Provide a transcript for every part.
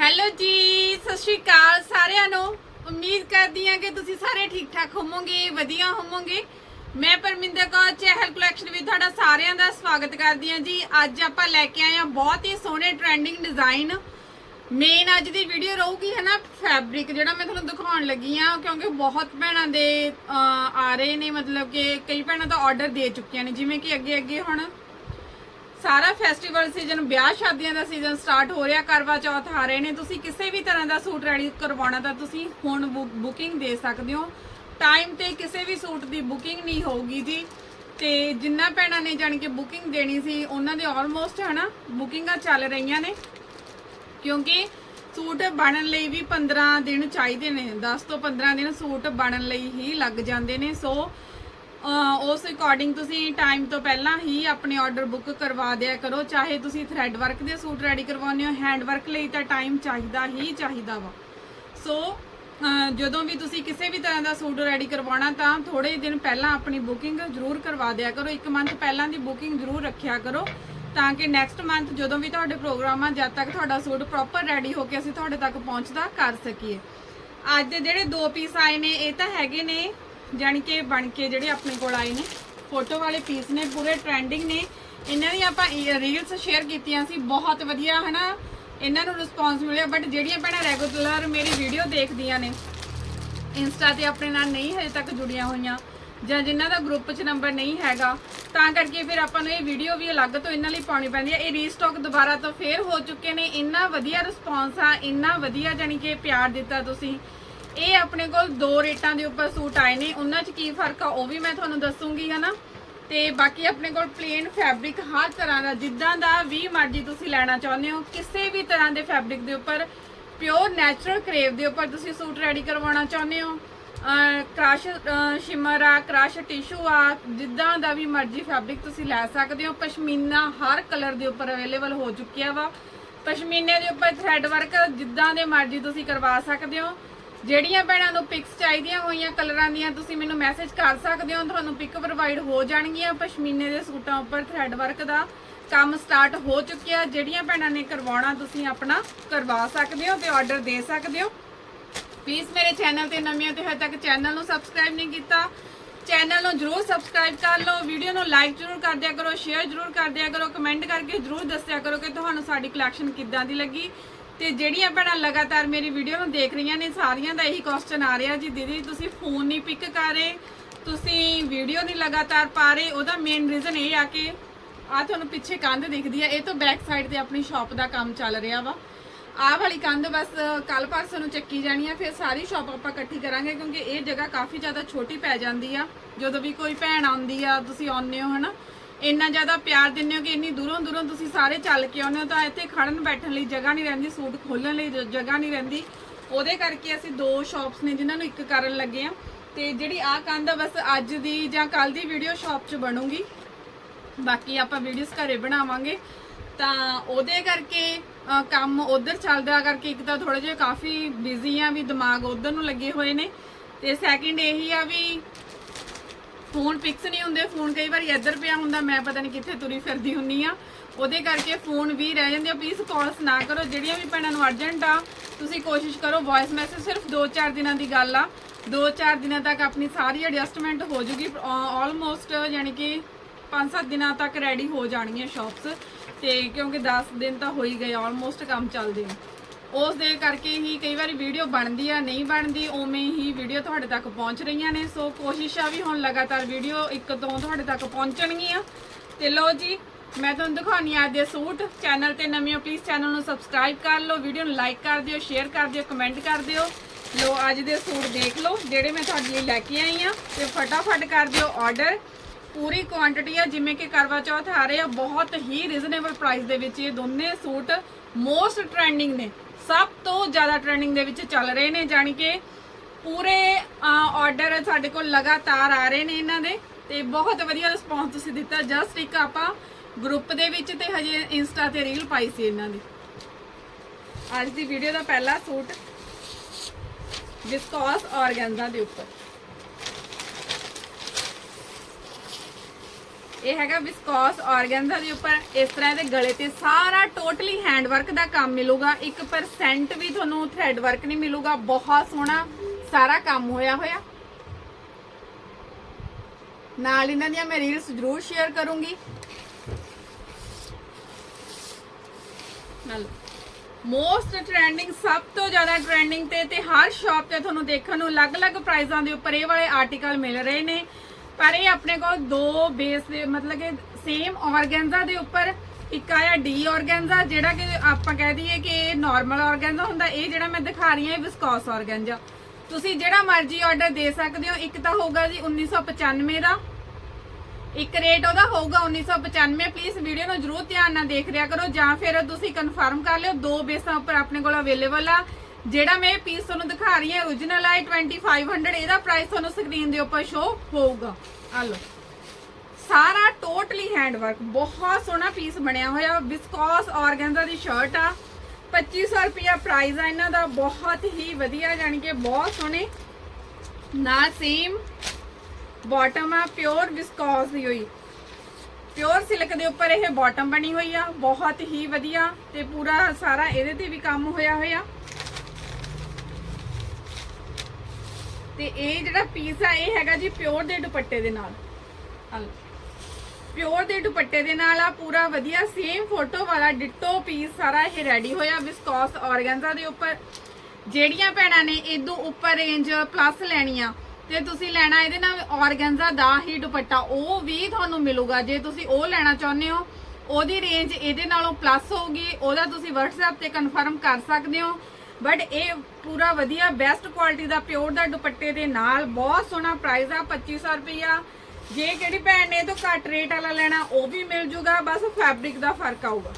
Hello ਜੀ, ਸਤਿ ਸ਼੍ਰੀ ਅਕਾਲ ਸਾਰਿਆਂ ਨੂੰ। ਉਮੀਦ ਕਰਦੀ ਹਾਂ ਕਿ ਤੁਸੀਂ ਸਾਰੇ ਠੀਕ ਠਾਕ ਹੋਵੋਗੇ, ਵਧੀਆ ਹੋਵੋਗੇ। ਮੈਂ ਪਰਮਿੰਦਰ ਕੌਰ, ਚਹਿਲ ਕਲੈਕਸ਼ਨ ਵਿੱਚ ਤੁਹਾਡਾ ਸਾਰਿਆਂ ਦਾ ਸਵਾਗਤ ਕਰਦੀ ਹਾਂ ਜੀ। ਅੱਜ ਆਪਾਂ ਲੈ ਕੇ ਆਏ ਹਾਂ ਬਹੁਤ ਹੀ ਸੋਹਣੇ ਟ੍ਰੈਂਡਿੰਗ ਡਿਜ਼ਾਈਨ ਮੇਨ ਅੱਜ ਦੀ ਵੀਡੀਓ ਰਹੂਗੀ ਹੈ ਨਾ ਫੈਬਰਿਕ ਜਿਹੜਾ ਮੈਂ ਤੁਹਾਨੂੰ ਦਿਖਾਉਣ ਲੱਗੀ ਆ ਕਿਉਂਕਿ ਬਹੁਤ ਭੈਣਾਂ ਦੇ ਆ ਰਹੇ ਨੇ, ਮਤਲਬ ਕਿ ਕਈ ਭੈਣਾਂ ਤਾਂ ਆਰਡਰ ਦੇ ਚੁੱਕੀਆਂ ਨੇ, ਜਿਵੇਂ ਕਿ ਅੱਗੇ ਅੱਗੇ ਹੁਣ ਸਾਰਾ ਫੈਸਟੀਵਲ ਸੀਜ਼ਨ, ਵਿਆਹ ਸ਼ਾਦੀਆਂ ਦਾ ਸੀਜ਼ਨ ਸਟਾਰਟ ਹੋ ਰਿਹਾ ਕਰਵਾ ਚੌਥ ਆ ਰਹੇ ਨੇ। ਤੁਸੀਂ ਕਿਸੇ ਵੀ ਤਰ੍ਹਾਂ ਦਾ ਸੂਟ ਰੈਡੀ ਕਰਵਾਉਣਾ ਤਾਂ ਤੁਸੀਂ ਹੁਣ ਬੁਕਿੰਗ ਦੇ ਸਕਦੇ ਹੋ। ਟਾਈਮ ਤੇ ਕਿਸੇ ਵੀ ਸੂਟ ਦੀ ਬੁਕਿੰਗ ਨਹੀਂ ਹੋਊਗੀ ਜੀ। ਤੇ ਜਿੰਨਾ ਭੈਣਾਂ ਨੇ ਜਾਣੀ ਕਿ ਬੁਕਿੰਗ ਦੇਣੀ ਸੀ, ਉਹਨਾਂ ਦੇ ਆਲਮੋਸਟ ਹਨਾ ਬੁਕਿੰਗਾਂ ਚੱਲ ਰਹੀਆਂ ਨੇ। ਕਿਉਂਕਿ ਸੂਟ ਬਣਨ ਲਈ ਵੀ 15 ਦਿਨ ਚਾਹੀਦੇ ਨੇ। 10 ਤੋਂ 15 ਦਿਨ ਸੂਟ ਬਣਨ ਲਈ ਹੀ ਲੱਗ ਜਾਂਦੇ ਨੇ। ਸੋ ਉਸ ਅਕੋਰਡਿੰਗ ਤੁਸੀਂ ਟਾਈਮ ਤੋਂ ਪਹਿਲਾਂ ਹੀ ਆਪਣੇ ਆਰਡਰ ਬੁੱਕ ਕਰਵਾ ਦਿਆ ਕਰੋ। ਚਾਹੇ ਤੁਸੀਂ ਥ੍ਰੈਡ ਵਰਕ ਦੇ ਸੂਟ ਰੈਡੀ ਕਰਵਾਉਂਦੇ ਹੋ ਹੈਂਡ ਵਰਕ ਲਈ ਤਾਂ ਟਾਈਮ ਚਾਹੀਦਾ ਹੀ ਚਾਹੀਦਾ ਵਾ। ਸੋ ਜਦੋਂ ਵੀ ਤੁਸੀਂ ਕਿਸੇ ਵੀ ਤਰ੍ਹਾਂ ਦਾ ਸੂਟ ਰੈਡੀ ਕਰਵਾਉਣਾ ਤਾਂ ਥੋੜੇ ਦਿਨ ਪਹਿਲਾਂ ਆਪਣੀ ਬੁਕਿੰਗ ਜ਼ਰੂਰ ਕਰਵਾ ਦਿਆ ਕਰੋ। ਇੱਕ ਮੰਥ ਪਹਿਲਾਂ ਦੀ ਬੁਕਿੰਗ ਜ਼ਰੂਰ ਰੱਖਿਆ ਕਰੋ ਤਾਂ ਕਿ ਨੈਕਸਟ ਮੰਥ ਜਦੋਂ ਵੀ ਤੁਹਾਡੇ ਪ੍ਰੋਗਰਾਮ ਆ, ਜਦ ਤੱਕ ਤੁਹਾਡਾ ਸੂਟ ਪ੍ਰੋਪਰ ਰੈਡੀ ਹੋ ਕੇ ਅਸੀਂ ਤੁਹਾਡੇ ਤੱਕ ਪਹੁੰਚਦਾ ਕਰ ਸਕੀਏ। ਅੱਜ ਦੇ ਜਿਹੜੇ ਦੋ ਪੀਸ ਆਏ ਨੇ, ਇਹ ਤਾਂ ਹੈਗੇ ਨੇ ਜਾਣੀ ਕਿ ਬਣ ਕੇ ਜਿਹੜੇ ਆਪਣੇ ਕੋਲ ਆਏ ਨੇ। ਫੋਟੋ ਵਾਲੇ ਪੀਸ ਨੇ, ਪੂਰੇ ਟ੍ਰੈਂਡਿੰਗ ਨੇ। ਇਹਨਾਂ ਦੀ ਆਪਾਂ ਰੀਲਸ ਸ਼ੇਅਰ ਕੀਤੀਆਂ ਸੀ। ਬਹੁਤ ਵਧੀਆ, ਹਨਾ? ਇਹਨਾਂ ਨੂੰ ਰਿਸਪੌਂਸ ਮਿਲਿਆ। ਬਟ ਜਿਹੜੀਆਂ ਭੈਣਾਂ ਰੈਗੂਲਰ ਮੇਰੀ ਵੀਡੀਓ ਦੇਖਦੀਆਂ ਨੇ ਇੰਸਟਾ ਤੇ ਆਪਣੇ ਨਾਲ ਨਹੀਂ ਹਜੇ ਤੱਕ ਜੁੜੀਆਂ ਹੋਈਆਂ ਜਾਂ ਜਿਨ੍ਹਾਂ ਦਾ ਗਰੁੱਪ 'ਚ ਨੰਬਰ ਨਹੀਂ ਹੈਗਾ, ਤਾਂ ਕਰਕੇ ਫਿਰ ਆਪਾਂ ਨੂੰ ਇਹ ਵੀਡੀਓ ਵੀ ਅਲੱਗ ਤੋਂ ਇਹਨਾਂ ਲਈ ਪਾਉਣੀ ਪੈਂਦੀ ਹੈ। ਇਹ ਰੀਸਟਾਕ ਦੁਬਾਰਾ ਤੋਂ ਫੇਰ ਹੋ ਚੁੱਕੇ ਨੇ। ਇੰਨਾ ਵਧੀਆ ਰਿਸਪੌਂਸ ਆ, ਇੰਨਾ ਵਧੀਆ ਜਾਨੀ ਕਿ ਪਿਆਰ ਦਿੱਤਾ ਤੁਸੀਂ। ਇਹ ਆਪਣੇ ਕੋਲ ਦੋ ਰੇਟਾਂ ਦੇ ਉੱਪਰ ਸੂਟ ਆਏ ਨੇ। ਉਹਨਾਂ 'ਚ ਕੀ ਫ਼ਰਕ ਆ, ਉਹ ਵੀ ਮੈਂ ਤੁਹਾਨੂੰ ਦੱਸੂਗੀ, ਹਨਾ? ਤੇ ਬਾਕੀ ਆਪਣੇ ਕੋਲ ਪਲੇਨ ਫੈਬਰਿਕ ਹਰ ਤਰ੍ਹਾਂ ਦਾ, ਜਿੱਦਾਂ ਦਾ ਵੀ ਮਰਜ਼ੀ ਤੁਸੀਂ ਲੈਣਾ ਚਾਹੁੰਦੇ ਹੋ, ਕਿਸੇ ਵੀ ਤਰ੍ਹਾਂ ਦੇ ਫੈਬਰਿਕ ਦੇ ਉੱਪਰ ਪਿਓਰ ਨੈਚੁਰਲ ਕਰੇਵ ਦੇ ਉੱਪਰ ਤੁਸੀਂ ਸੂਟ ਰੈਡੀ ਕਰਵਾਉਣਾ ਚਾਹੁੰਦੇ ਹੋ। ਕ੍ਰਸ਼ ਸ਼ਿਮਰ ਆ ਕ੍ਰਸ਼ ਟਿਸ਼ੂ ਆ, ਜਿੱਦਾਂ ਦਾ ਵੀ ਮਰਜ਼ੀ ਫੈਬਰਿਕ ਤੁਸੀਂ ਲੈ ਸਕਦੇ ਹੋ। ਪਸ਼ਮੀਨਾ ਹਰ ਕਲਰ ਦੇ ਉੱਪਰ ਅਵੇਲੇਬਲ ਹੋ ਚੁੱਕਿਆ ਵਾ। ਪਸ਼ਮੀਨੇ ਦੇ ਉੱਪਰ ਥ੍ਰੈਡ ਵਰਕ ਜਿੱਦਾਂ ਦੇ ਮਰਜ਼ੀ ਤੁਸੀਂ ਕਰਵਾ ਸਕਦੇ ਹੋ। ਜਿਹੜੀਆਂ ਭੈਣਾਂ ਨੂੰ ਪਿਕਸ ਚਾਹੀਦੀਆਂ ਹੋਈਆਂ ਕਲਰਾਂ ਦੀਆਂ, ਤੁਸੀਂ ਮੈਨੂੰ ਮੈਸੇਜ ਕਰ ਸਕਦੇ ਹੋ, ਤੁਹਾਨੂੰ ਪਿਕ ਪ੍ਰੋਵਾਈਡ ਹੋ ਜਾਣਗੀਆਂ ਪਸ਼ਮੀਨੇ ਦੇ ਸੂਟਾਂ ਉੱਪਰ ਥ੍ਰੈਡ ਵਰਕ ਦਾ। ਕੰਮ ਸਟਾਰਟ ਹੋ ਚੁੱਕਿਆ, ਜਿਹੜੀਆਂ ਭੈਣਾਂ ਨੇ ਕਰਵਾਉਣਾ, ਤੁਸੀਂ ਆਪਣਾ ਕਰਵਾ ਸਕਦੇ ਹੋ ਤੇ ਆਰਡਰ ਦੇ ਸਕਦੇ ਹੋ। ਪਲੀਜ਼ ਮੇਰੇ ਚੈਨਲ ਤੇ ਨਵੀਆਂ ਤੇ ਹਜੇ ਤੱਕ ਚੈਨਲ ਨੂੰ ਸਬਸਕ੍ਰਾਈਬ ਨਹੀਂ ਕੀਤਾ ਚੈਨਲ ਨੂੰ ਜਰੂਰ ਸਬਸਕ੍ਰਾਈਬ ਕਰ ਲਓ ਵੀਡੀਓ ਨੂੰ ਲਾਈਕ ਜਰੂਰ ਕਰ ਦਿਆ ਕਰੋ ਸ਼ੇਅਰ ਜਰੂਰ ਕਰ ਦਿਆ ਕਰੋ ਕਮੈਂਟ ਕਰਕੇ ਜਰੂਰ ਦੱਸਿਆ ਕਰੋ ਕਿ ਤੁਹਾਨੂੰ ਸਾਡੀ ਕਲੈਕਸ਼ਨ ਕਿੱਦਾਂ ਦੀ ਲੱਗੀ। ਤੇ ਜਿਹੜੀਆਂ ਭੈਣਾਂ ਲਗਾਤਾਰ ਮੇਰੀ ਵੀਡੀਓ ਨੂੰ ਦੇਖ ਰਹੀਆਂ ਨੇ, ਸਾਰੀਆਂ ਦਾ ਇਹੀ ਕੁਐਸਚਨ ਆ ਰਿਹਾ ਜੀ, ਦੀਦੀ ਤੁਸੀਂ ਫੋਨ ਨਹੀਂ ਪਿਕ ਕਰ ਰਹੇ ਤੁਸੀਂ ਵੀਡੀਓ ਨਹੀਂ ਲਗਾਤਾਰ ਪਾ ਰਹੇ, ਉਹਦਾ ਮੇਨ ਰੀਜ਼ਨ ਇਹ ਆ ਕਿ ਆ ਤੁਹਾਨੂੰ ਪਿੱਛੇ ਕੰਧ ਦਿਖਦੀ ਆ, ਇਹ ਤੋਂ ਬੈਕ ਸਾਈਡ ਤੇ ਆਪਣੀ ਸ਼ਾਪ ਦਾ ਕੰਮ ਚੱਲ ਰਿਹਾ ਵਾ। ਆਹ ਵਾਲੀ ਕੰਧ ਬਸ ਕੱਲ ਪਰਸੋਂ ਨੂੰ ਚੱਕੀ ਜਾਣੀ ਆ, ਫਿਰ ਸਾਰੀ ਸ਼ਾਪ ਆਪਾਂ ਇਕੱਠੀ ਕਰਾਂਗੇ, ਕਿਉਂਕਿ ਇਹ ਜਗ੍ਹਾ ਕਾਫੀ ਜ਼ਿਆਦਾ ਛੋਟੀ ਪੈ ਜਾਂਦੀ ਆ। ਜਦੋਂ ਵੀ ਕੋਈ ਭੈਣ ਆਉਂਦੀ ਆ, ਤੁਸੀਂ ਆਉਂਦੇ ਹੋ, ਹਨਾ? ਇੰਨਾ ਜ਼ਿਆਦਾ ਪਿਆਰ ਦਿੰਦੇ ਹੋ ਕਿ ਇੰਨੀ ਦੂਰੋਂ ਦੂਰੋਂ ਤੁਸੀਂ ਸਾਰੇ ਚੱਲ ਕੇ ਆਉਂਦੇ ਹੋ ਤਾਂ ਇੱਥੇ ਖੜਨ ਬੈਠਣ ਲਈ ਜਗ੍ਹਾ ਨਹੀਂ ਰਹਿੰਦੀ ਸੂਟ ਖੋਲਣ ਲਈ ਜ- ਜਗ੍ਹਾ ਨਹੀਂ ਰਹਿੰਦੀ। ਉਹਦੇ ਕਰਕੇ ਅਸੀਂ ਦੋ ਸ਼ਾਪਸ ਨੇ ਜਿਨ੍ਹਾਂ ਨੂੰ ਇੱਕ ਕਰਨ ਲੱਗੇ ਆ ਤੇ ਜਿਹੜੀ ਆਹ ਕੰਧ ਆ ਬਸ ਅੱਜ ਦੀ ਜਾਂ ਕੱਲ ਦੀ ਵੀਡੀਓ ਸ਼ਾਪ 'ਚ ਬਣੂਗੀ। ਬਾਕੀ ਆਪਾਂ ਵੀਡੀਓਜ਼ ਘਰੇ ਬਣਾਵਾਂਗੇ। ਤਾਂ ਉਹਦੇ ਕਰਕੇ ਅਹ, ਕੰਮ ਉਧਰ ਚੱਲਦਾ ਕਰਕੇ ਇੱਕ ਤਾਂ ਥੋੜੇ ਜਿਹਾ ਕਾਫੀ ਬਿਜ਼ੀ ਆ ਵੀ ਦਿਮਾਗ ਉਧਰ ਨੂੰ ਲੱਗੇ ਹੋਏ ਨੇ। ਤੇ ਸੈਕਿੰਡ ਇਹੀ ਆ ਵੀ ਫੋਨ ਫਿਕਸ ਨਹੀਂ ਹੁੰਦੇ, ਫੋਨ ਕਈ ਵਾਰੀ ਇੱਧਰ ਪਿਆ ਹੁੰਦਾ, ਮੈਂ ਪਤਾ ਨਹੀਂ ਕਿੱਥੇ ਤੁਰੀ ਫਿਰਦੀ ਹੁੰਨੀ ਆ। ਉਹਦੇ ਕਰਕੇ ਫੋਨ ਵੀ ਰਹਿ ਜਾਂਦੇ ਆ। ਪਲੀਜ਼ ਕਾਲਸ ਨਾ ਕਰੋ, ਜਿਹੜੀਆਂ ਵੀ ਭੈਣਾਂ ਨੂੰ ਅਰਜੈਂਟ ਆ, ਤੁਸੀਂ ਕੋਸ਼ਿਸ਼ ਕਰੋ ਵੌਇਸ ਮੈਸੇਜ ਸਿਰਫ 2-4 ਦਿਨਾਂ ਦੀ ਗੱਲ ਆ। 2-4 ਦਿਨਾਂ ਤੱਕ ਆਪਣੀ ਸਾਰੀ ਐਡਜਸਟਮੈਂਟ ਹੋ ਜੂਗੀ ਆਲਮੋਸਟ ਯਾਨੀ ਕਿ 5-7 ਦਿਨਾਂ ਤੱਕ ਰੈਡੀ ਹੋ ਜਾਣਗੀਆਂ ਸ਼ਾਪਸ ਤੇ ਕਿਉਂਕਿ 10 ਦਿਨ ਤਾਂ ਹੋ ਹੀ ਗਏ ਆਲਮੋਸਟ ਕੰਮ ਚੱਲਦੇ ਨੇ ਉਸ ਦੇ ਕਰਕੇ ਹੀ ਕਈ ਵਾਰੀ ਵੀਡੀਓ ਬਣਦੀ ਆ, ਨਹੀਂ ਬਣਦੀ, ਉਵੇਂ ਹੀ ਵੀਡੀਓ ਤੁਹਾਡੇ ਤੱਕ ਪਹੁੰਚ ਰਹੀਆਂ ਨੇ। ਸੋ ਕੋਸ਼ਿਸ਼ ਆ ਵੀ ਹੁਣ ਲਗਾਤਾਰ ਵੀਡੀਓ ਇੱਕ ਤੋਂ ਤੁਹਾਡੇ ਤੱਕ ਪਹੁੰਚਣਗੀਆਂ। ਤੇ ਲਓ ਜੀ, ਮੈਂ ਤੁਹਾਨੂੰ ਦਿਖਾਉਣੀ ਆ ਦੇ ਸੂਟ। ਚੈਨਲ ਤੇ ਨਵੇਂ ਹੋ ਪਲੀਜ਼ ਚੈਨਲ ਨੂੰ ਸਬਸਕ੍ਰਾਈਬ ਕਰ ਲਓ, ਵੀਡੀਓ ਨੂੰ ਲਾਈਕ ਕਰ ਦਿਓ ਸ਼ੇਅਰ ਕਰ ਦਿਓ ਕਮੈਂਟ ਕਰ ਦਿਓ। ਲੋ ਅੱਜ ਦੇ ਸੂਟ ਦੇਖ ਲਓ, ਜਿਹੜੇ ਮੈਂ ਤੁਹਾਡੇ ਲਈ ਲੈ ਕੇ ਆਈ ਆ। ਤੇ ਫਟਾਫਟ ਕਰ ਦਿਓ ਆਰਡਰ ਪੂਰੀ ਕੁਆਂਟੀਟੀ ਆ, ਜਿਵੇਂ ਕਿ ਕਰਵਾ ਚੌਥ ਆ ਰਹੇ ਆ, ਬਹੁਤ ਹੀ ਰੀਜ਼ਨੇਬਲ ਪ੍ਰਾਈਸ ਦੇ ਵਿੱਚ ਇਹ ਦੋਨੇ ਸੂਟ ਮੋਸਟ ਟ੍ਰੈਂਡਿੰਗ ਨੇ। ਸਭ ਤੋਂ ਜ਼ਿਆਦਾ ਟ੍ਰੈਂਡਿੰਗ ਦੇ ਵਿੱਚ ਚੱਲ ਰਹੇ ਨੇ, ਜਾਣੀ ਕਿ ਪੂਰੇ ਆਰਡਰ ਸਾਡੇ ਕੋਲ ਲਗਾਤਾਰ ਆ ਰਹੇ ਨੇ ਇਹਨਾਂ ਦੇ ਤੇ ਬਹੁਤ ਵਧੀਆ ਰਿਸਪੌਂਸ ਤੁਸੀਂ ਦਿੱਤਾ। ਜਸਟ ਇੱਕ ਆਪਾਂ ਗਰੁੱਪ ਦੇ ਵਿੱਚ ਤੇ ਹਜੇ ਇੰਸਟਾ ਤੇ ਰੀਲ ਪਾਈ ਸੀ ਇਹਨਾਂ ਦੀ। ਅੱਜ ਦੀ ਵੀਡੀਓ ਦਾ ਪਹਿਲਾ ਸੂਟ ਵਿਸਕੋਸ ਆਰਗੈਂਜ਼ਾ ਦੇ ਉੱਪਰ। ਇਹ ਹੈਗਾ ਵਿਸਕੋਸ ਆਰਗੈਂਜ਼ਾ ਦੇ ਉੱਪਰ। ਇਸ ਤਰ੍ਹਾਂ ਦੇ ਗਲੇ ਤੇ ਸਾਰਾ ਟੋਟਲੀ ਹੈਂਡ ਵਰਕ ਦਾ ਕੰਮ ਮਿਲੂਗਾ। 1% ਵੀ ਤੁਹਾਨੂੰ ਥ੍ਰੈਡ ਵਰਕ ਨਹੀਂ ਮਿਲੂਗਾ। ਬਹੁਤ ਸੋਹਣਾ ਸਾਰਾ ਕੰਮ ਹੋਇਆ ਹੋਇਆ। ਨਾਲ ਇਹਨਾਂ ਦੀਆਂ ਮੈਂ ਰੀਲਸ ਜ਼ਰੂਰ ਸ਼ੇਅਰ ਕਰੂੰਗੀ। ਨਾਲ ਮੋਸਟ ਟ੍ਰੈਂਡਿੰਗ ਸਭ ਤੋਂ ਜ਼ਿਆਦਾ ਟ੍ਰੈਂਡਿੰਗ ਤੇ ਤੇ ਹਰ ਸ਼ਾਪ ਤੇ ਤੁਹਾਨੂੰ ਦੇਖਣ ਨੂੰ ਅਲੱਗ-ਅਲੱਗ ਪ੍ਰਾਈਜ਼ਾਂ ਦੇ ਉੱਪਰ ਇਹ ਵਾਲੇ ਆਰਟੀਕਲ ਮਿਲ ਰਹੇ ਨੇ। ਪਰ ਇਹ ਆਪਣੇ ਕੋਲ ਦੋ ਬੇਸ ਦੇ, ਮਤਲਬ ਕਿ ਸੇਮ ਆਰਗੈਂਜ਼ਾ ਦੇ ਉੱਪਰ ਇੱਕ ਆਇਆ ਡੀ ਆਰਗੈਂਜ਼ਾ ਜਿਹੜਾ ਕਿ ਆਪਾਂ ਕਹਿ ਦਈਏ ਕਿ ਇਹ ਨਾਰਮਲ ਆਰਗੈਂਜ਼ਾ ਹੁੰਦਾ, ਇਹ ਜਿਹੜਾ ਮੈਂ ਦਿਖਾ ਰਹੀ ਹਾਂ ਇਹ ਵਿਸਕੋਸ ਆਰਗੈਂਜ਼ਾ ਤੁਸੀਂ ਜਿਹੜਾ ਮਰਜ਼ੀ ਆਰਡਰ ਦੇ ਸਕਦੇ ਹੋ, ਇੱਕ ਤਾਂ ਹੋਊਗਾ ਜੀ 1995 ਦਾ। ਇੱਕ ਰੇਟ ਉਹਦਾ ਹੋਊਗਾ 1995 ਪਲੀਜ਼ ਵੀਡੀਓ ਨੂੰ ਜਰੂਰ ਧਿਆਨ ਨਾਲ ਦੇਖ ਰਿਆ ਕਰੋ, ਜਾਂ ਫਿਰ ਤੁਸੀਂ ਕਨਫਰਮ ਕਰ ਲਿਓ, ਦੋ ਬੇਸਾਂ ਉੱਪਰ ਆਪਣੇ ਕੋਲ ਅਵੇਲੇਬਲ ਆ। ਜਿਹੜਾ ਮੈਂ ਪੀਸ ਤੁਹਾਨੂੰ ਦਿਖਾ ਰਹੀ ਹਾਂ origignal ਹੈ 2500 ਇਹਦਾ ਪ੍ਰਾਈਸ ਤੁਹਾਨੂੰ ਸਕਰੀਨ ਦੇ ਉੱਪਰ ਸ਼ੋ ਹੋਊਗਾ। ਆ ਲਓ। ਸਾਰਾ ਟੋਟਲੀ ਹੈਂਡ ਵਰਕ ਬਹੁਤ ਸੋਹਣਾ ਪੀਸ ਬਣਿਆ ਹੋਇਆ ਵਿਸਕੋਸ ਆਰਗੈਂਜ਼ਾ ਦੀ ਸ਼ਰਟ ਆ। 2500 ਰੁਪਿਆ ਪ੍ਰਾਈਸ ਆ ਇਹਨਾਂ ਦਾ, ਬਹੁਤ ਹੀ ਵਧੀਆ ਜਾਨੀ ਕਿ ਬਹੁਤ ਸੋਹਣੇ। ਨਾ ਸੇਮ ਬਾਟਮ ਆ ਪਿਓਰ ਵਿਸਕੋਸ ਦੀ ਹੋਈ। ਪਿਓਰ ਸਿਲਕ ਦੇ ਉੱਪਰ ਇਹ ਬਾਟਮ ਬਣੀ ਹੋਈ ਆ, ਬਹੁਤ ਹੀ ਵਧੀਆ ਤੇ ਪੂਰਾ ਸਾਰਾ ਇਹਦੇ ਤੇ ਵੀ ਕੰਮ ਹੋਇਆ ਹੋਇਆ। ਤੇ ਇਹ ਜਿਹੜਾ ਪੀਸ ਆ ਇਹ ਹੈਗਾ ਜੀ ਪਿਓਰ ਦੇ ਦੁਪੱਟੇ ਦੇ ਨਾਲ। ਪਿਓਰ ਦੇ ਦੁਪੱਟੇ ਦੇ ਨਾਲ ਆ ਪੂਰਾ ਵਧੀਆ ਸੇਮ ਫੋਟੋ ਵਾਲਾ ਡਿਟੋ ਪੀਸ ਸਾਰਾ ਇਹ ਰੈਡੀ ਹੋਇਆ ਵਿਸਕੋਸ ਆਰਗੈਂਜ਼ਾ ਦੇ ਉੱਪਰ। ਜਿਹੜੀਆਂ ਭੈਣਾਂ ਨੇ ਇਦੋਂ ਉੱਪਰ ਰੇਂਜ ਪਲੱਸ ਲੈਣੀਆਂ, ਤੇ ਤੁਸੀਂ ਲੈਣਾ ਇਹਦੇ ਨਾਲ ਆਰਗੈਂਜ਼ਾ ਦਾ ਹੀ ਦੁਪੱਟਾ, ਉਹ ਵੀ ਤੁਹਾਨੂੰ ਮਿਲੂਗਾ। ਜੇ ਤੁਸੀਂ ਉਹ ਲੈਣਾ ਚਾਹੁੰਦੇ ਹੋ, ਉਹਦੀ ਰੇਂਜ ਇਹਦੇ ਨਾਲੋਂ ਪਲੱਸ ਹੋਊਗੀ, ਉਹਦਾ ਤੁਸੀਂ WhatsApp ਤੇ ਕਨਫਰਮ ਕਰ ਸਕਦੇ ਹੋ। ਬਟ ਇਹ ਪੂਰਾ ਵਧੀਆ ਬੈਸਟ ਕੁਆਲਿਟੀ ਦਾ ਪਿਓਰ ਦਾ ਦੁਪੱਟੇ ਦੇ ਨਾਲ ਬਹੁਤ ਸੋਹਣਾ ਪ੍ਰਾਈਸ ਆ 2500 ਰੁਪਈਆ। ਜੇ ਕਿਹੜੀ ਭੈਣ ਨੇ ਇਹ ਤੋਂ ਘੱਟ ਰੇਟ ਵਾਲਾ ਲੈਣਾ, ਉਹ ਵੀ ਮਿਲ ਜੂਗਾ, ਬਸ ਫੈਬਰਿਕ ਦਾ ਫ਼ਰਕ ਆਊਗਾ।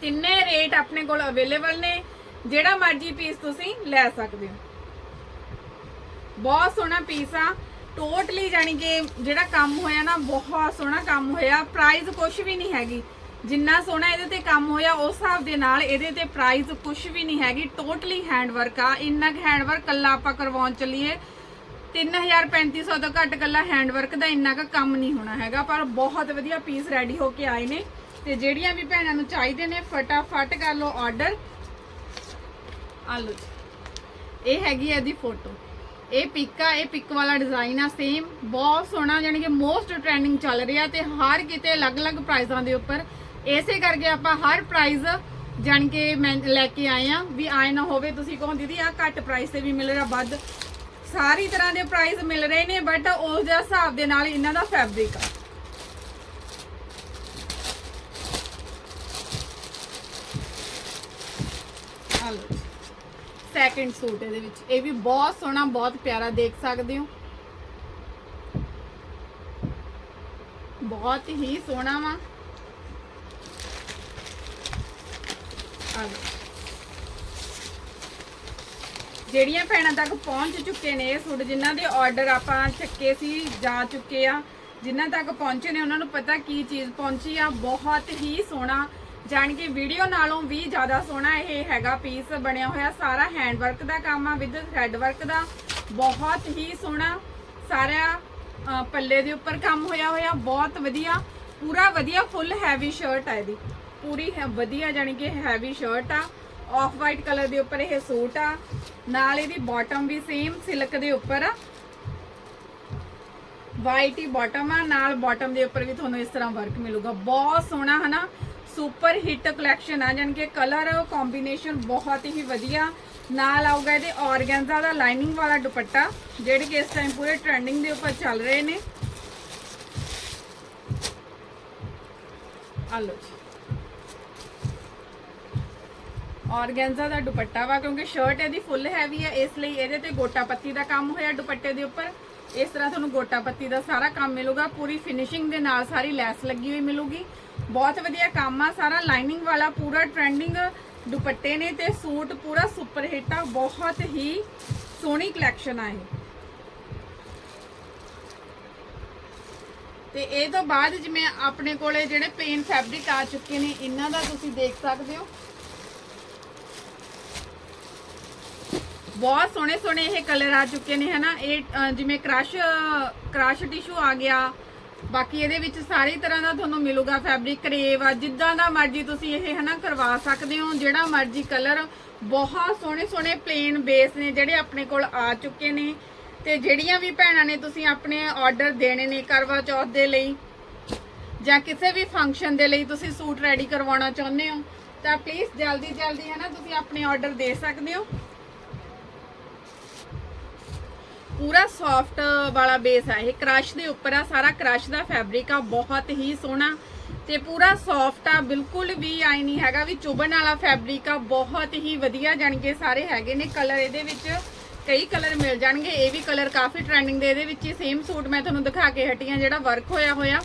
ਤਿੰਨੇ ਰੇਟ ਆਪਣੇ ਕੋਲ ਅਵੇਲੇਬਲ ਨੇ, ਜਿਹੜਾ ਮਰਜ਼ੀ ਪੀਸ ਤੁਸੀਂ ਲੈ ਸਕਦੇ ਹੋ। ਬਹੁਤ ਸੋਹਣਾ ਪੀਸ ਆ ਟੋਟਲੀ ਜਾਨੀ ਕਿ ਜਿਹੜਾ ਕੰਮ ਹੋਇਆ ਨਾ, ਬਹੁਤ ਸੋਹਣਾ ਕੰਮ ਹੋਇਆ ਪ੍ਰਾਈਸ ਕੁਝ ਵੀ ਨਹੀਂ ਹੈਗੀ। ਜਿੰਨਾ ਸੋਹਣਾ ਇਹਦੇ ਤੇ ਕੰਮ ਹੋਇਆ, ਉਸ ਹਿਸਾਬ ਦੇ ਨਾਲ ਇਹਦੇ ਤੇ ਪ੍ਰਾਈਸ ਕੁਝ ਵੀ ਨਹੀਂ ਹੈਗੀ ਟੋਟਲੀ ਹੈਂਡਵਰਕ ਆ। ਇੰਨਾ ਕੁ ਹੈਂਡਵਰਕ ਕੱਲਾ ਆਪਾਂ ਕਰਵਾਉਣ ਚੱਲੀਏ 3350 ਤੋਂ ਘੱਟ ਕੱਲਾ ਹੈਂਡਵਰਕ ਦਾ ਇੰਨਾ ਕੁ ਕੰਮ ਨਹੀਂ ਹੋਣਾ ਹੈਗਾ, ਪਰ ਬਹੁਤ ਵਧੀਆ ਪੀਸ ਰੈਡੀ ਹੋ ਕੇ ਆਏ ਨੇ। ਤੇ ਜਿਹੜੀਆਂ ਵੀ ਭੈਣਾਂ ਨੂੰ ਚਾਹੀਦੇ ਨੇ, ਫਟਾਫਟ ਕਰ ਲਓ ਆਰਡਰ ਆ ਲਓ ਇਹ ਹੈਗੀ ਇਹਦੀ ਫੋਟੋ ਇਹ ਪਿਕ ਆ, ਇਹ ਪਿੱਕ ਵਾਲਾ ਡਿਜ਼ਾਈਨ ਆ ਸੇਮ ਬਹੁਤ ਸੋਹਣਾ ਯਾਨੀ ਕਿ ਮੋਸਟ ਟ੍ਰੈਂਡਿੰਗ ਚੱਲ ਰਿਹਾ ਤੇ ਹਰ ਕਿਤੇ ਅਲੱਗ-ਅਲੱਗ ਪ੍ਰਾਈਜ਼ਾਂ ਦੇ ਉੱਪਰ ਇਸੇ ਕਰਕੇ ਆਪਾਂ ਹਰ ਪ੍ਰਾਈਜ਼ ਜਾਣ ਕੇ ਮੈਂ ਲੈ ਕੇ ਆਏ ਆ, ਵੀ ਆਏ ਨਾ ਹੋਵੇ, ਤੁਸੀਂ ਕਹੋ, ਦੀਦੀ ਆ ਘੱਟ ਪ੍ਰਾਈਸ ਤੇ ਵੀ ਮਿਲ ਰਿਹਾ ਵੱਧ। ਸਾਰੀ ਤਰ੍ਹਾਂ ਦੇ ਪ੍ਰਾਈਸ ਮਿਲ ਰਹੇ ਨੇ ਬਟ ਉਸ ਦੇ ਹਿਸਾਬ ਦੇ ਨਾਲ ਇਹਨਾਂ ਦਾ ਫੈਬਰਿਕ ਆ। ਆ ਸੈਕਿੰਡ ਸੂਟ ਇਹਦੇ ਵਿੱਚ। ਇਹ ਵੀ ਬਹੁਤ ਸੋਹਣਾ, ਬਹੁਤ ਪਿਆਰਾ ਦੇਖ ਸਕਦੇ ਹੋ। ਬਹੁਤ ਹੀ ਸੋਹਣਾ ਵਾ ਆ ਲਓ ਜਿਹੜੀਆਂ ਭੈਣਾਂ ਤੱਕ ਪਹੁੰਚ ਚੁੱਕੇ ਨੇ ਇਹ ਸੂਟ, ਜਿਨ੍ਹਾਂ ਦੇ ਆਰਡਰ ਆਪਾਂ ਚੱਕੇ ਸੀ, ਜਾ ਚੁੱਕੇ ਆ, ਜਿਨ੍ਹਾਂ ਤੱਕ ਪਹੁੰਚੇ ਨੇ, ਉਹਨਾਂ ਨੂੰ ਪਤਾ ਕੀ ਚੀਜ਼ ਪਹੁੰਚੀ ਆ, ਬਹੁਤ ਹੀ ਸੋਹਣਾ, ਜਾਣ ਕੇ ਵੀਡੀਓ ਨਾਲੋਂ ਵੀ ਜ਼ਿਆਦਾ ਸੋਹਣਾ ਇਹ ਹੈਗਾ ਪੀਸ ਬਣਿਆ ਹੋਇਆ, ਸਾਰਾ ਹੈਂਡ ਵਰਕ ਦਾ ਕੰਮ ਆ ਵਿਦ ਥ੍ਰੈਡ ਵਰਕ ਦਾ, ਬਹੁਤ ਹੀ ਸੋਹਣਾ ਸਾਰਾ ਪੱਲੇ ਦੇ ਉੱਪਰ ਕੰਮ ਹੋਇਆ ਹੋਇਆ, ਬਹੁਤ ਵਧੀਆ, ਪੂਰਾ ਵਧੀਆ ਫੁੱਲ ਹੈਵੀ ਸ਼ਰਟ ਆ ਇਹਦੀ। ਪੂਰੀ ਹੈ, ਵਧੀਆ ਜਾਣੀ ਕਿ ਹੈਵੀ ਸ਼ਰਟ ਆ ਆਫ ਵਾਈਟ ਕਲਰ ਦੇ ਉੱਪਰ ਇਹ ਸੂਟ ਆ। ਨਾਲ ਇਹਦੀ ਬਾਟਮ ਵੀ ਸੇਮ ਸਿਲਕ ਦੇ ਉੱਪਰ। ਆ ਵਾਈਟ ਹੀ ਬਾਟਮ ਆ, ਨਾਲ ਬਾਟਮ ਦੇ ਉੱਪਰ ਵੀ ਤੁਹਾਨੂੰ ਇਸ ਤਰ੍ਹਾਂ ਵਰਕ ਮਿਲੂਗਾ। ਬਹੁਤ ਸੋਹਣਾ, ਹਨਾ? ਸੁਪਰ ਹਿੱਟ ਕਲੈਕਸ਼ਨ ਆ ਜਾਨ ਕਿ ਕਲਰ ਕੰਬੀਨੇਸ਼ਨ ਬਹੁਤ ਹੀ ਵਧੀਆ। ਨਾਲ ਆਊਗਾ ਇਹਦੇ ਔਰਗੈਂਜਾ ਦਾ ਲਾਈਨਿੰਗ ਵਾਲਾ ਦੁਪੱਟਾ, ਜਿਹੜੇ ਕਿ ਇਸ ਟਾਈਮ ਪੂਰੇ ਟ੍ਰੈਂਡਿੰਗ ਦੇ ਉੱਪਰ ਚੱਲ ਰਹੇ ਨੇ। ਆ ਲਓ ਜੀ। ਔਰਗੈਂਜਾ ਦਾ ਦੁਪੱਟਾ ਵਾ, ਕਿਉਂਕਿ ਸ਼ਰਟ ਇਹਦੀ ਫੁੱਲ ਹੈਵੀ ਹੈ ਇਸ ਲਈ ਇਹਦੇ ਤੇ ਗੋਟਾ ਪੱਤੀ ਦਾ ਕੰਮ ਹੋਇਆ ਦੁਪੱਟੇ ਦੇ ਉੱਪਰ। ਇਸ ਤਰ੍ਹਾਂ ਤੁਹਾਨੂੰ ਗੋਟਾ ਪੱਤੀ ਦਾ ਸਾਰਾ ਕੰਮ ਮਿਲੂਗਾ, ਪੂਰੀ ਫਿਨਿਸ਼ਿੰਗ ਦੇ ਨਾਲ ਸਾਰੀ ਲੈਸ ਲੱਗੀ ਹੋਈ ਮਿਲੂਗੀ। ਬਹੁਤ ਵਧੀਆ ਕੰਮ ਆ, ਸਾਰਾ ਲਾਈਨਿੰਗ ਵਾਲਾ, ਪੂਰਾ ਟ੍ਰੈਂਡਿੰਗ ਦੁਪੱਟੇ ਨੇ ਤੇ ਸੂਟ ਪੂਰਾ ਸੁਪਰ ਹਿੱਟ ਆ, ਬਹੁਤ ਹੀ ਸੋਹਣੀ ਕਲੈਕਸ਼ਨ ਆ ਇਹ। ਤੇ ਇਹ ਤੋਂ ਬਾਅਦ ਜਿਵੇਂ ਆਪਣੇ ਕੋਲੇ ਜਿਹੜੇ ਪੇਨ ਫੈਬਰਿਕ ਆ ਚੁੱਕੇ ਨੇ, ਇਹਨਾਂ ਦਾ ਤੁਸੀਂ ਦੇਖ ਸਕਦੇ ਹੋ। ਬਹੁਤ ਸੋਹਣੇ ਸੋਹਣੇ ਇਹ ਕਲਰ ਆ ਚੁੱਕੇ ਨੇ, ਹਨਾ? ਇਹ ਜਿਵੇਂ ਕ੍ਰਸ਼ ਕ੍ਰਸ਼ ਟਿਸ਼ੂ ਆ ਗਿਆ। ਬਾਕੀ ਇਹਦੇ ਵਿੱਚ ਸਾਰੀ ਤਰ੍ਹਾਂ ਦਾ ਤੁਹਾਨੂੰ ਮਿਲੂਗਾ ਫੈਬਰਿਕ ਕਰੇਵ ਆ, ਜਿੱਦਾਂ ਦਾ ਮਰਜ਼ੀ ਤੁਸੀਂ ਇਹ, ਹਨਾ, ਕਰਵਾ ਸਕਦੇ ਹੋ। ਜਿਹੜਾ ਮਰਜ਼ੀ ਕਲਰ ਬਹੁਤ ਸੋਹਣੇ ਸੋਹਣੇ ਪਲੇਨ ਬੇਸ ਨੇ ਜਿਹੜੇ ਆਪਣੇ ਕੋਲ ਆ ਚੁੱਕੇ ਨੇ। ਤੇ ਜਿਹੜੀਆਂ ਵੀ ਭੈਣਾਂ ਨੇ ਤੁਸੀਂ ਆਪਣੇ ਆਰਡਰ ਦੇਣੇ ਨੇ ਕਰਵਾ ਚੌਥ ਦੇ ਲਈ ਜਾਂ ਕਿਸੇ ਵੀ ਫੰਕਸ਼ਨ ਦੇ ਲਈ ਤੁਸੀਂ ਸੂਟ ਰੈਡੀ ਕਰਵਾਉਣਾ ਚਾਹੁੰਦੇ ਹੋ, ਤਾਂ ਪਲੀਜ਼ ਜਲਦੀ ਜਲਦੀ ਹੈ ਨਾ ਤੁਸੀਂ ਆਪਣੇ ਆਰਡਰ ਦੇ ਸਕਦੇ ਹੋ। ਪੂਰਾ ਸੌਫਟ ਵਾਲਾ ਬੇਸ ਆ, ਇਹ ਕ੍ਰਸ਼ ਦੇ ਉੱਪਰ ਆ, ਸਾਰਾ ਕ੍ਰਸ਼ ਦਾ ਫੈਬਰਿਕ ਆ, ਬਹੁਤ ਹੀ ਸੋਹਣਾ ਤੇ ਪੂਰਾ ਸੌਫਟ ਆ, ਬਿਲਕੁਲ ਵੀ ਆਈ ਨਹੀਂ ਹੈਗਾ ਵੀ ਚੁਭਣ ਵਾਲਾ ਫੈਬਰਿਕ ਆ, ਬਹੁਤ ਹੀ ਵਧੀਆ ਜਾਣੀ ਕਿ ਸਾਰੇ ਹੈਗੇ ਨੇ ਕਲਰ ਇਹਦੇ ਵਿੱਚ, ਕਈ ਕਲਰ ਮਿਲ ਜਾਣਗੇ, ਇਹ ਵੀ ਕਲਰ ਕਾਫੀ ਟ੍ਰੈਂਡਿੰਗ ਦੇ, ਇਹਦੇ ਵਿੱਚ ਹੀ ਸੇਮ ਸੂਟ ਮੈਂ ਤੁਹਾਨੂੰ ਦਿਖਾ ਕੇ ਹਟੀ ਆ, ਜਿਹੜਾ ਵਰਕ ਹੋਇਆ ਹੋਇਆ,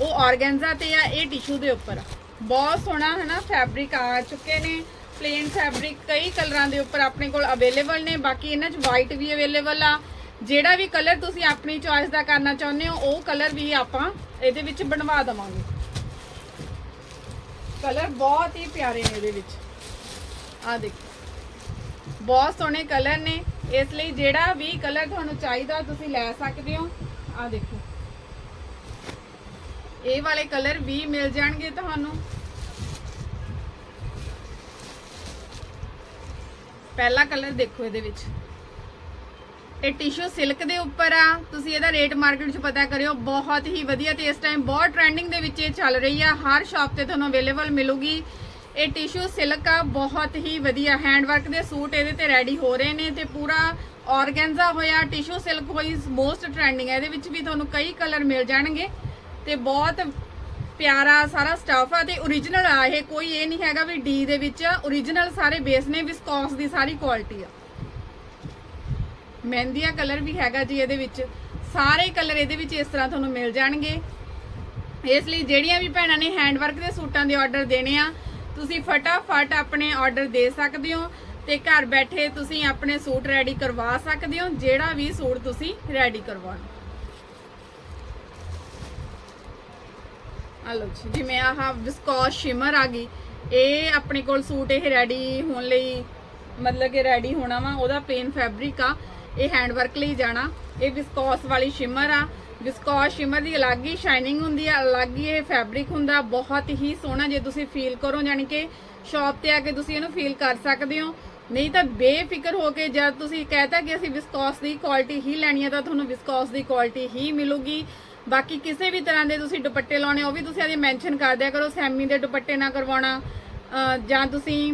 ਉਹ ਆਰਗੈਂਜ਼ਾ ਤੇ ਆ, ਇਹ ਟਿਸ਼ੂ ਦੇ ਉੱਪਰ ਆ। ਬਹੁਤ ਸੋਹਣਾ ਹਨਾ ਫੈਬਰਿਕ ਆ ਚੁੱਕੇ ਨੇ ਪਲੇਨ ਫੈਬਰਿਕ ਕਈ ਕਲਰਾਂ ਦੇ ਉੱਪਰ ਆਪਣੇ ਕੋਲ ਅਵੇਲੇਬਲ ਨੇ, ਬਾਕੀ ਇਹਨਾਂ 'ਚ ਵਾਈਟ ਵੀ ਅਵੇਲੇਬਲ ਆ ਜਿਹੜਾ ਵੀ ਕਲਰ ਤੁਸੀਂ ਆਪਣੀ ਚੋਇਸ ਦਾ ਕਰਨਾ ਚਾਹੁੰਦੇ ਹੋ, ਉਹ ਕਲਰ ਵੀ ਆਪਾਂ ਇਹਦੇ ਵਿੱਚ ਬਣਵਾ ਦਵਾਂਗੇ। ਕਲਰ ਬਹੁਤ ਹੀ ਪਿਆਰੇ ਨੇ ਇਹਦੇ ਵਿੱਚ। ਆ ਦੇਖੋ। ਬਹੁਤ ਸੋਹਣੇ ਕਲਰ ਨੇ। ਇਸ ਲਈ ਜਿਹੜਾ ਵੀ ਕਲਰ ਤੁਹਾਨੂੰ ਚਾਹੀਦਾ, ਤੁਸੀਂ ਲੈ ਸਕਦੇ ਹੋ। ਆ ਦੇਖੋ। ਇਹ ਵਾਲੇ ਕਲਰ ਵੀ ਮਿਲ ਜਾਣਗੇ ਤੁਹਾਨੂੰ। ਪਹਿਲਾ ਕਲਰ ਦੇਖੋ ਇਹਦੇ ਵਿੱਚ। ਇਹ ਟਿਸ਼ੂ ਸਿਲਕ ਦੇ ਉੱਪਰ ਆ। ਤੁਸੀਂ ਇਹਦਾ ਰੇਟ ਮਾਰਕੀਟ 'ਚ ਪਤਾ ਕਰਿਓ, ਬਹੁਤ ਹੀ ਵਧੀਆ ਤੇ ਇਸ ਟਾਈਮ ਬਹੁਤ ਟ੍ਰੈਂਡਿੰਗ ਦੇ ਵਿੱਚ ਇਹ ਚੱਲ ਰਹੀ ਆ। ਹਰ ਸ਼ਾਪ ਤੇ ਤੁਹਾਨੂੰ ਅਵੇਲੇਬਲ ਮਿਲੂਗੀ। ਇਹ ਟਿਸ਼ੂ ਸਿਲਕ ਆ, ਬਹੁਤ ਹੀ ਵਧੀਆ ਹੈਂਡ ਵਰਕ ਦੇ ਸੂਟ ਇਹਦੇ ਤੇ ਰੈਡੀ ਹੋ ਰਹੇ ਨੇ ਤੇ ਪੂਰਾ ਆਰਗੈਂਜ਼ਾ ਹੋਇਆ ਟਿਸ਼ੂ ਸਿਲਕ ਹੋਈ ਮੋਸਟ ਟ੍ਰੈਂਡਿੰਗ ਹੈ ਇਹਦੇ ਵਿੱਚ ਵੀ ਤੁਹਾਨੂੰ ਕਈ ਕਲਰ ਮਿਲ ਜਾਣਗੇ ਤੇ ਬਹੁਤ ਪਿਆਰਾ ਸਾਰਾ ਸਟਫ ਆ ਤੇ origignal ਆ ਇਹ। ਕੋਈ ਇਹ ਨਹੀਂ ਹੈਗਾ ਵੀ ਡੀ ਦੇ ਵਿੱਚ origignal ਸਾਰੇ ਬੇਸ ਨੇ ਵਿਸਕੋਸ ਦੀ ਸਾਰੀ ਕੁਆਲਿਟੀ ਆ। ਮਹਿੰਦੀਆ ਕਲਰ ਵੀ ਹੈਗਾ ਜੀ ਇਹਦੇ ਵਿੱਚ। ਸਾਰੇ ਕਲਰ ਇਹਦੇ ਵਿੱਚ ਇਸ ਤਰ੍ਹਾਂ ਤੁਹਾਨੂੰ ਮਿਲ ਜਾਣਗੇ। ਇਸ ਲਈ ਜਿਹੜੀਆਂ ਵੀ ਭੈਣਾਂ ਨੇ ਹੈਂਡਵਰਕ ਦੇ ਸੂਟਾਂ ਦੇ ਆਰਡਰ ਦੇਣੇ ਆ, ਤੁਸੀਂ ਫਟਾਫਟ ਆਪਣੇ ਆਰਡਰ ਦੇ ਸਕਦੇ ਹੋ ਤੇ ਘਰ ਬੈਠੇ ਤੁਸੀਂ ਆਪਣੇ ਸੂਟ ਰੈਡੀ ਕਰਵਾ ਸਕਦੇ ਹੋ, ਜਿਹੜਾ ਵੀ ਸੂਟ ਤੁਸੀਂ ਰੈਡੀ ਕਰਵਾਉਣਾ। ਆ ਲਓ ਜੀ, ਜਿਵੇਂ ਆਹ ਵਿਸਕੋਸ ਸ਼ਿਮਰ ਆ ਗਈ, ਇਹ ਆਪਣੇ ਕੋਲ ਸੂਟ ਇਹ ਰੈਡੀ ਹੋਣ ਲਈ, ਮਤਲਬ ਕਿ ਰੈਡੀ ਹੋਣਾ ਵਾ, ਉਹਦਾ ਪਲੇਨ ਫੈਬਰਿਕ ਆ। ਇਹ ਹੈਂਡ ਵਰਕ ਲਈ ਜਾਣਾ। ਇਹ ਵਿਸਕੋਸ ਵਾਲੀ ਸ਼ਿਮਰ ਆ। ਵਿਸਕੋਸ ਸ਼ਿਮਰ ਦੀ ਅਲੱਗ ਹੀ ਸ਼ਾਈਨਿੰਗ ਹੁੰਦੀ ਆ, ਅਲੱਗ ਹੀ ਇਹ ਫੈਬਰਿਕ ਹੁੰਦਾ। ਬਹੁਤ ਹੀ ਸੋਹਣਾ ਜੇ ਤੁਸੀਂ ਫੀਲ ਕਰੋ ਯਾਨੀ ਕਿ ਸ਼ਾਪ ਤੇ ਆ ਕੇ ਤੁਸੀਂ ਇਹਨੂੰ ਫੀਲ ਕਰ ਸਕਦੇ ਹੋ। ਨਹੀਂ ਤਾਂ ਬੇਫਿਕਰ ਹੋ ਕੇ ਜਦ ਤੁਸੀਂ ਕਹਤਾ ਕਿ ਅਸੀਂ ਵਿਸਕੋਸ ਦੀ ਕੁਆਲਿਟੀ ਹੀ ਲੈਣੀ ਹੈ ਤਾਂ ਤੁਹਾਨੂੰ ਵਿਸਕੋਸ ਦੀ ਕੁਆਲਿਟੀ ਹੀ ਮਿਲੂਗੀ। ਬਾਕੀ ਕਿਸੇ ਵੀ ਤਰ੍ਹਾਂ ਦੇ ਤੁਸੀਂ ਦੁਪੱਟੇ ਲਾਉਣੇ ਉਹ ਵੀ ਤੁਸੀਂ ਇਹਦੇ ਮੈਂਸ਼ਨ ਕਰ ਦਿਆ ਕਰੋ। ਸੈਮੀ ਦੇ ਦੁਪੱਟੇ ਨਾ ਕਰਵਾਉਣਾ ਜਾਂ ਤੁਸੀਂ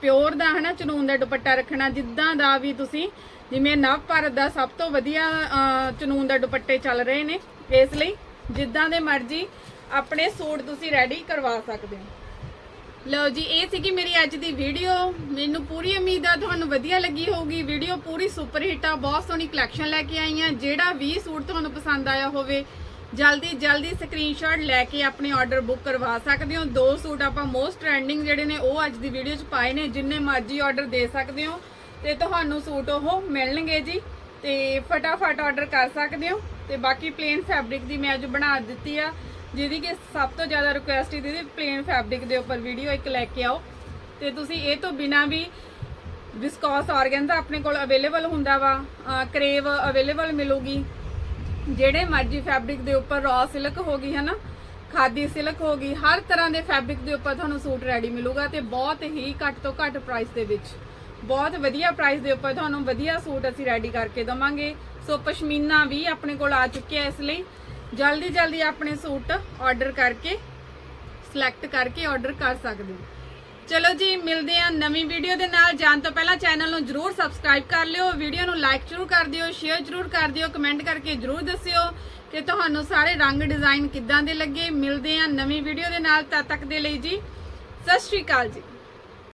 ਪਿਓਰ ਦਾ ਹਨਾ, ਚਨੂਨ ਦਾ ਦੁਪੱਟਾ ਰੱਖਣਾ, ਜਿੱਦਾਂ ਦਾ ਵੀ ਤੁਸੀਂ ਜਿਵੇਂ ਨਵ ਭਾਰਤ ਦਾ ਸਭ ਤੋਂ ਵਧੀਆ ਅਹ, ਚਨੂਨ ਦਾ ਦੁਪੱਟੇ ਚੱਲ ਰਹੇ ਨੇ ਇਸ ਲਈ ਜਿੱਦਾਂ ਦੇ ਮਰਜ਼ੀ ਆਪਣੇ ਸੂਟ ਤੁਸੀਂ ਰੈਡੀ ਕਰਵਾ ਸਕਦੇ ਹੋ। ਲਓ ਜੀ ਇਹ ਸੀਗੀ ਮੇਰੀ ਅੱਜ ਦੀ ਵੀਡੀਓ ਮੈਨੂੰ ਪੂਰੀ ਉਮੀਦ ਆ ਤੁਹਾਨੂੰ ਵਧੀਆ ਲੱਗੀ ਹੋਊਗੀ। ਵੀਡੀਓ ਪੂਰੀ ਸੁਪਰ ਹਿੱਟ ਆ ਬਹੁਤ ਸੋਹਣੀ ਕਲੈਕਸ਼ਨ ਲੈ ਕੇ ਆਈ ਆ ਜਿਹੜਾ ਵੀ ਸੂਟ ਤੁਹਾਨੂੰ ਪਸੰਦ ਆਇਆ ਹੋਵੇ ਜਲਦੀ ਜਲਦੀ ਸਕਰੀਨਸ਼ਾਟ ਲੈ ਕੇ ਆਪਣੇ ਆਰਡਰ ਬੁੱਕ ਕਰਵਾ ਸਕਦੇ ਹੋ। ਦੋ ਸੂਟ ਆਪਾਂ ਮੋਸਟ ਟ੍ਰੈਂਡਿੰਗ ਜਿਹੜੇ ਨੇ ਉਹ ਅੱਜ ਦੀ ਵੀਡੀਓ 'ਚ ਪਾਏ ਨੇ। ਜਿੰਨੇ ਮਰਜ਼ੀ ਆਰਡਰ ਦੇ ਸਕਦੇ ਹੋ। ਤੇ ਤੁਹਾਨੂੰ ਸੂਟ ਉਹ ਮਿਲਣਗੇ ਜੀ। ਤੇ ਫਟਾਫਟ ਆਰਡਰ ਕਰ ਸਕਦੇ ਹੋ। ਤੇ ਬਾਕੀ ਪਲੇਨ ਫੈਬਰਿਕ ਦੀ ਮੈਂ ਅੱਜ ਬਣਾ ਦਿੱਤੀ ਆ। ਜਿਹਦੀ ਕਿ ਸਭ ਤੋਂ ਜ਼ਿਆਦਾ ਰਿਕੁਐਸਟ ਹੀ ਦੀਦੀ ਪਲੇਨ ਫੈਬਰਿਕ ਦੇ ਉੱਪਰ ਵੀਡੀਓ ਇੱਕ ਲੈ ਕੇ ਆਓ। ਤੇ ਤੁਸੀਂ ਇਹ ਤੋਂ ਬਿਨਾ ਵੀ ਵਿਸਕੋਸ ਆਰਗੈਂਜ਼ਾ ਆਪਣੇ ਕੋਲ ਅਵੇਲੇਬਲ ਹੁੰਦਾ ਵਾ ਕਰੇਵ ਅਵੇਲੇਬਲ ਮਿਲੂਗੀ। ਜਿਹੜੇ ਮਰਜ਼ੀ ਫੈਬਰਿਕ ਦੇ ਉੱਪਰ ਰॉ ਸਿਲਕ ਹੋ ਗਈ ਹੈ ਨਾ ਖਾਦੀ ਸਿਲਕ ਹੋ ਗਈ, ਹਰ ਤਰ੍ਹਾਂ ਦੇ ਫੈਬਰਿਕ ਦੇ ਉੱਪਰ ਤੁਹਾਨੂੰ ਸੂਟ ਰੈਡੀ ਮਿਲੂਗਾ ਤੇ ਬਹੁਤ ਹੀ ਘੱਟ ਤੋਂ ਘੱਟ ਪ੍ਰਾਈਸ ਦੇ ਵਿੱਚ। ਬਹੁਤ ਵਧੀਆ ਪ੍ਰਾਈਸ ਦੇ ਉੱਪਰ ਤੁਹਾਨੂੰ ਵਧੀਆ ਸੂਟ ਅਸੀਂ ਰੈਡੀ ਕਰਕੇ ਦਵਾਂਗੇ। ਸੋ ਪਸ਼ਮੀਨਾ ਵੀ ਆਪਣੇ ਕੋਲ ਆ ਚੁੱਕਿਆ ਇਸ ਲਈ। ਜਲਦੀ ਜਲਦੀ ਆਪਣੇ ਸੂਟ ਆਰਡਰ ਕਰਕੇ ਸਿਲੈਕਟ ਕਰਕੇ ਆਰਡਰ ਕਰ ਸਕਦੇ ਹੋ। ਚਲੋ ਜੀ, ਮਿਲਦੇ ਆ ਨਵੀਂ ਵੀਡੀਓ ਦੇ ਨਾਲ। ਜਾਣ ਤੋਂ ਪਹਿਲਾਂ ਚੈਨਲ ਨੂੰ ਜਰੂਰ ਸਬਸਕ੍ਰਾਈਬ ਕਰ ਲਿਓ। ਵੀਡੀਓ ਨੂੰ ਲਾਈਕ ਜਰੂਰ ਕਰ ਦਿਓ ਸ਼ੇਅਰ ਜਰੂਰ ਕਰ ਦਿਓ ਕਮੈਂਟ ਕਰਕੇ ਜਰੂਰ ਦੱਸਿਓ ਕਿ ਤੁਹਾਨੂੰ ਸਾਰੇ ਰੰਗ ਡਿਜ਼ਾਈਨ ਕਿੱਦਾਂ ਦੇ ਲੱਗੇ। ਮਿਲਦੇ ਆ ਨਵੀਂ ਵੀਡੀਓ ਦੇ ਨਾਲ। ਤਦ ਤੱਕ ਦੇ ਲਈ ਜੀ, ਸਤਿ ਸ਼੍ਰੀ ਅਕਾਲ ਜੀ।